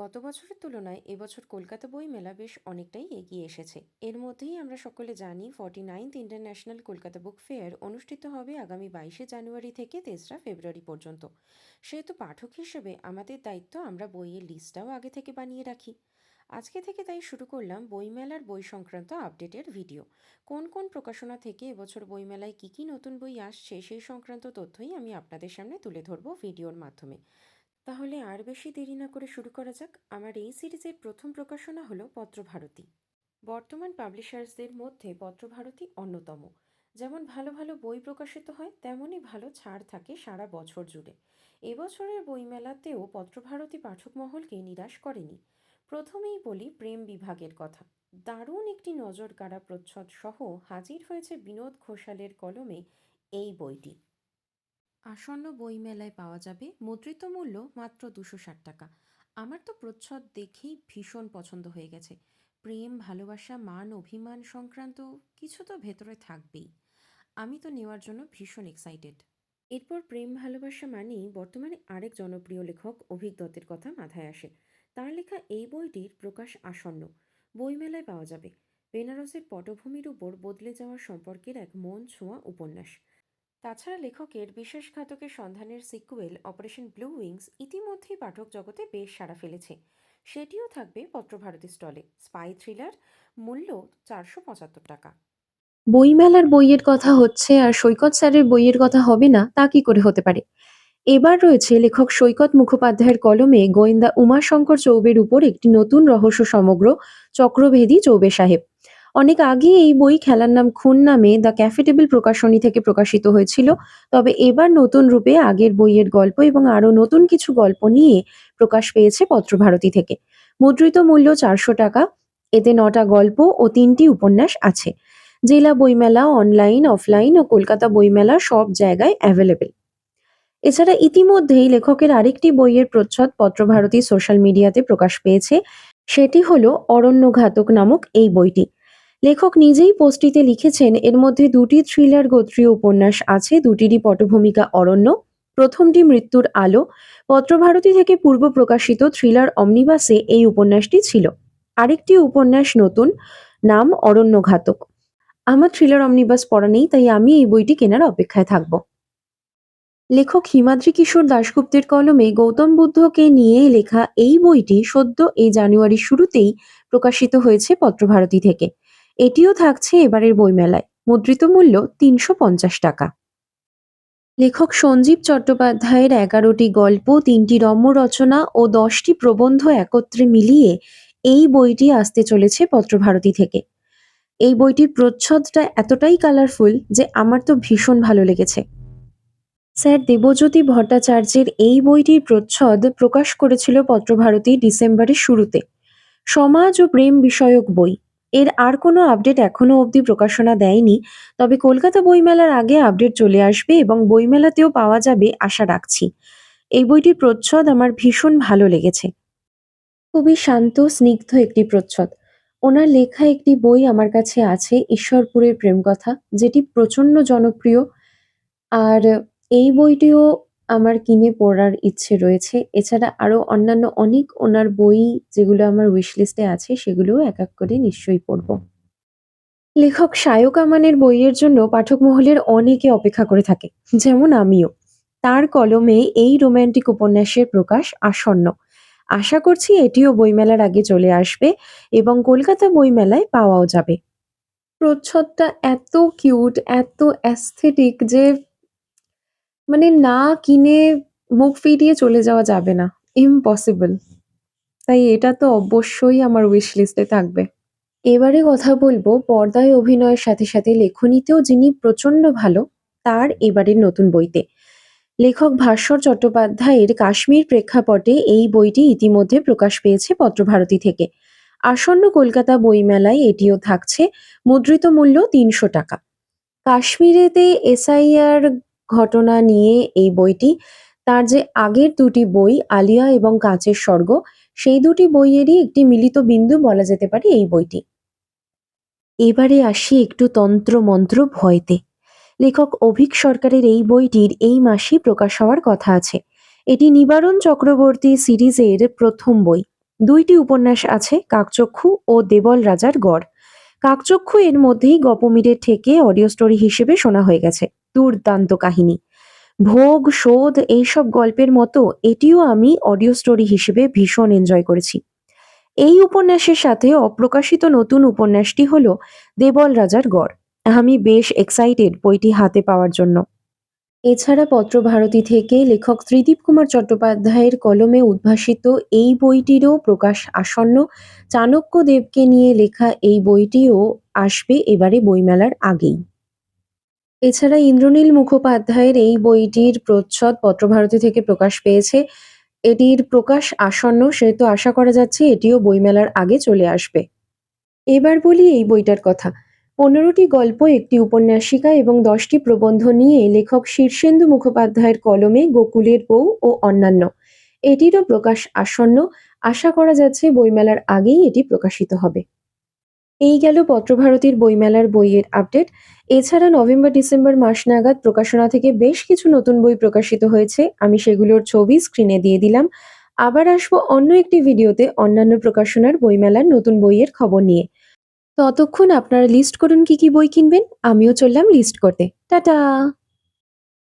গত বছরের তুলনায় এবছর কলকাতা বইমেলা বেশ অনেকটাই এগিয়ে এসেছে। এর মধ্যেই আমরা সকলে জানি, forty ninth international Kolkata book fair অনুষ্ঠিত হবে আগামী বাইশে জানুয়ারি থেকে তেসরা ফেব্রুয়ারি পর্যন্ত। সেহেতু পাঠক হিসেবে আমাদের দায়িত্ব আমরা বইয়ের লিস্টটাও আগে থেকে বানিয়ে রাখি। আজকে থেকে তাই শুরু করলাম বইমেলার বই সংক্রান্ত আপডেটের ভিডিও। কোন কোন প্রকাশনা থেকে এবছর বইমেলায় কী কী নতুন বই আসছে সেই সংক্রান্ত তথ্যই আমি আপনাদের সামনে তুলে ধরবো ভিডিওর মাধ্যমে। তাহলে আর বেশি দেরি না করে শুরু করা যাক আমার এই সিরিজের প্রথম প্রকাশনা হলো পত্রভারতী। বর্তমান পাবলিশার্সদের মধ্যে পত্রভারতী অন্যতম। যেমন ভালো ভালো বই প্রকাশিত হয়, তেমনই ভালো ছাড় থাকে সারা বছর জুড়ে। এবছরের বইমেলাতেও পত্রভারতী পাঠক মহলকে নিরাশ করেনি। প্রথমেই বলি প্রেম বিভাগের কথা। দারুণ একটি নজর কাড়া প্রচ্ছদ সহ হাজির হয়েছে বিনোদ ঘোষালের কলমে এই বইটি। আসন্ন বইমেলায় পাওয়া যাবে মুদ্রিত মূল্য মাত্র দুশো ষাট টাকা। আমার তো প্রচ্ছদ দেখেই ভীষণ পছন্দ হয়ে গেছে। প্রেম, ভালোবাসা, মান, অভিমান সংক্রান্ত কিছু তো ভেতরে থাকবেই। আমি তো নেওয়ার জন্য ভীষণ এক্সাইটেড এরপর প্রেম, ভালোবাসা মানেই বর্তমানে আরেক জনপ্রিয় লেখক অভিক দত্তের কথা মাথায় আসে। তার লেখা এই বইটির প্রকাশ আসন্ন। বইমেলায় পাওয়া যাবে। বেনারসের পটভূমির উপর বদলে যাওয়া সম্পর্কের এক মন ছোঁয়া উপন্যাস। তাছাড়া লেখকের বিশ্বাসঘাতকের সন্ধানের সিকুয়েল অপারেশন ব্লু উইংস ইতিমধ্যেই পাঠক জগতে বেশ সাড়া ফেলেছে। সেটিও থাকবে পত্রভারতী স্টলে। স্পাই থ্রিলার, মূল্য চারশো পঁচাত্তর টাকা। বইমেলার বইয়ের কথা হচ্ছে আর সৈকত স্যারের বইয়ের কথা হবে না, তা কি করে হতে পারে? এবার রয়েছে লেখক সৈকত মুখোপাধ্যায়ের কলমে গোয়েন্দা উমাশঙ্কর চৌবের উপর একটি নতুন রহস্য সমগ্র চক্রভেদী চৌবে সাহেব। অনেক আগে এই বই খেলার নাম খুন নামে দ্য ক্যাফে টেবিল প্রকাশনী থেকে প্রকাশিত হয়েছিল। তবে এবার নতুন রূপে আগের বইয়ের গল্প এবং আরও নতুন কিছু গল্প নিয়ে প্রকাশ পেয়েছে পত্রভারতী থেকে। মুদ্রিত মূল্য চারশো টাকা, এতে নটা গল্প ও তিনটি উপন্যাস আছে। জেলা বইমেলা অনলাইন, অফলাইন ও কলকাতা বইমেলা সব জায়গায় অ্যাভেলেবেল। এছাড়া ইতিমধ্যেই লেখকের আরেকটি বইয়ের প্রচ্ছদ পত্রভারতী সোশ্যাল মিডিয়াতে প্রকাশ পেয়েছে। সেটি হলো অরণ্যঘাতক নামক এই বইটি। লেখক নিজেই পোস্টটিতে লিখেছেন, এর মধ্যে দুটি থ্রিলার গোত্রীয় উপন্যাস আছে, দুটিরই পটভূমিকা অরণ্য, প্রথমটি মৃত্যুর আলো। পত্রভারতী থেকে পূর্ব প্রকাশিত থ্রিলার অমনিবাসে এই উপন্যাসটি ছিল। আরেকটি উপন্যাস নতুন, নাম অরণ্যঘাতক। আমার থ্রিলার অমনিবাস পড়া নেই, তাই আমি এই বইটি কেনার অপেক্ষায় থাকব। লেখক হিমাদ্রি কিশোর দাশগুপ্তের কলমে গৌতম বুদ্ধকে নিয়ে লেখা এই বইটি সদ্য এই জানুয়ারির শুরুতেই প্রকাশিত হয়েছে পত্রভারতী থেকে। এটিও থাকছে এবারের বইমেলায়। মুদ্রিত মূল্য তিনশো পঞ্চাশ টাকা। লেখক সঞ্জীব চট্টোপাধ্যায়ের এগারোটি গল্প, তিনটি রম্য রচনা ও দশটি প্রবন্ধ একত্রে মিলিয়ে এই বইটি আসতে চলেছে পত্রভারতী থেকে। এই বইটির প্রচ্ছদটা এতটাই কালারফুল যে আমার তো ভীষণ ভালো লেগেছে। স্যার দেবজ্যোতি ভট্টাচার্যের এই বইটির প্রচ্ছদ প্রকাশ করেছিল পত্রভারতী ডিসেম্বরের শুরুতে। সমাজ ও প্রেম বিষয়ক বই। এর আর কোনো আপডেট এখনও অবধি প্রকাশনা দেয়নি। তবে কলকাতা বইমেলার আগে আপডেট চলে আসবে এবং বইমেলাতেও পাওয়া যাবে আশা রাখছি। এই বইটির প্রচ্ছদ আমার ভীষণ ভালো লেগেছে। খুবই শান্ত, স্নিগ্ধ একটি প্রচ্ছদ। ওনার লেখা একটি বই আমার কাছে আছে, ঈশ্বরপুরের প্রেম কথা যেটি প্রচণ্ড জনপ্রিয়। আর এই বইটিও আমার কিনে পড়ার ইচ্ছে রয়েছে। এছাড়া আরও অন্যান্য অনেক ওনার বই যেগুলো আমার উইশ লিস্টে আছে, সেগুলোও এক এক করে নিশ্চয়ই পড়ব। লেখক শায়ক আমানের বইয়ের জন্য পাঠক মহলের অনেকে অপেক্ষা করে থাকে, যেমন আমিও। তার কলমে এই রোম্যান্টিক উপন্যাসের প্রকাশ আসন্ন। আশা করছি এটিও বইমেলার আগে চলে আসবে এবং কলকাতা বইমেলায় পাওয়াও যাবে। প্রচ্ছদটা এত কিউট এত অ্যাস্থেটিক যে মানে না কিনে মুখ ফিরিয়ে চলে যাওয়া যাবে না। ইম্পসিবল তাই এটা তো অবশ্যই আমার উইশ লিস্টে থাকবে। এবারে কথা বলব পর্দায় অভিনয়ের সাথে সাথে লেখনীতেও যিনি প্রচণ্ড ভালো, তার এবারের নতুন বইতে। লেখক ভাস্বর চট্টোপাধ্যায়ের কাশ্মীর প্রেক্ষাপটে এই বইটি ইতিমধ্যে প্রকাশ পেয়েছে পত্রভারতী থেকে। আসন্ন কলকাতা বইমেলায় এটিও থাকছে, মুদ্রিত মূল্য তিনশো টাকা। কাশ্মীরেতে এসআইআর ঘটনা নিয়ে এই বইটি। তার যে আগের দুটি বই, আলিয়া এবং কাঁচের স্বর্গ, সেই দুটি বইয়েরই একটি মিলিত বিন্দু বলা যেতে পারে এই বইটি। এবারে আসি একটু তন্ত্র মন্ত্র ভয়তে। লেখক অভিক সরকারের এই বইটির এই মাসেই প্রকাশ হওয়ার কথা আছে। এটি নিবারণ চক্রবর্তী সিরিজের প্রথম বই। দুইটি উপন্যাস আছে, কাকচক্ষু ও দেবল রাজার গড়। কাকচক্ষু এর মধ্যেই গপমিরের থেকে অডিও স্টোরি হিসেবে শোনা হয়ে গেছে। দুর্দান্ত কাহিনী। ভোগ, শোধ এইসব গল্পের মতো এটিও আমি অডিও স্টোরি হিসেবে ভীষণ এনজয় করেছি। এই উপন্যাসের সাথে অপ্রকাশিত নতুন উপন্যাসটি হল দেবল রাজার গড়। আমি বেশ এক্সাইটেড বইটি হাতে পাওয়ার জন্য। এছাড়া পত্রভারতী থেকে লেখক ত্রিদীপ কুমার চট্টোপাধ্যায়ের কলমে উদ্ভাসিত এই বইটিরও প্রকাশ আসন্ন চাণক্য দেবকে নিয়ে লেখা এই বইটিও আসবে এবারে বইমেলার আগেই। এছাড়া ইন্দ্রনীল মুখোপাধ্যায়ের এই বইটির প্রচ্ছদ পত্রভারতী থেকে প্রকাশ পেয়েছে। এটির প্রকাশ আসন্ন, সেহেতু আশা করা যাচ্ছে এটিও বইমেলার আগে চলে আসবে। এবার বলি এই বইটার কথা। পনেরোটি গল্প, একটি উপন্যাসিকা এবং দশটি প্রবন্ধ নিয়ে লেখক শীর্ষেন্দু মুখোপাধ্যায়ের কলমে গোকুলের বউ ও অন্যান্য। এটিরও প্রকাশ আসন্ন। আশা করা যাচ্ছে বইমেলার আগেই এটি প্রকাশিত হবে। এই গেল পত্রভারতীর বইমেলার বইয়ের আপডেট। এছাড়া নভেম্বর, ডিসেম্বর মাস নাগাদ প্রকাশনা থেকে বেশ কিছু নতুন বই প্রকাশিত হয়েছে। আমি সেগুলোর ছবি স্ক্রিনে দিয়ে দিলাম। আবার আসব অন্য একটি ভিডিওতে অন্যান্য প্রকাশনার বইমেলার নতুন বইয়ের খবর নিয়ে। ততক্ষণ আপনারা লিস্ট করুন কি কি বই কিনবেন। আমিও চললাম লিস্ট করতে। টাটা!